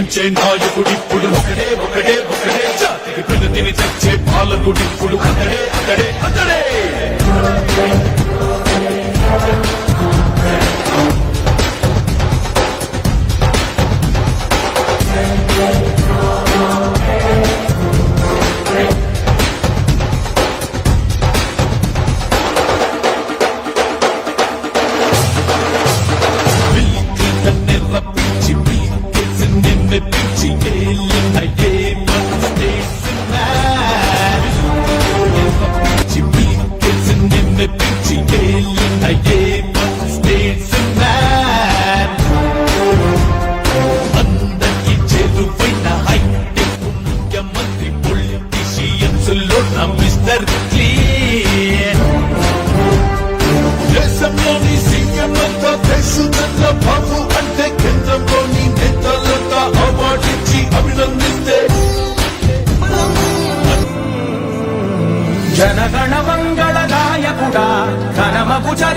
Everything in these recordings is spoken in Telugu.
ఎక్కించే నాయకుడిప్పుడు ఒకటే ఒకటే ఒకటే జాతికి పిలుతిని తెచ్చే పాలకుడిప్పుడు అతడే అతడే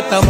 ಜಗತವ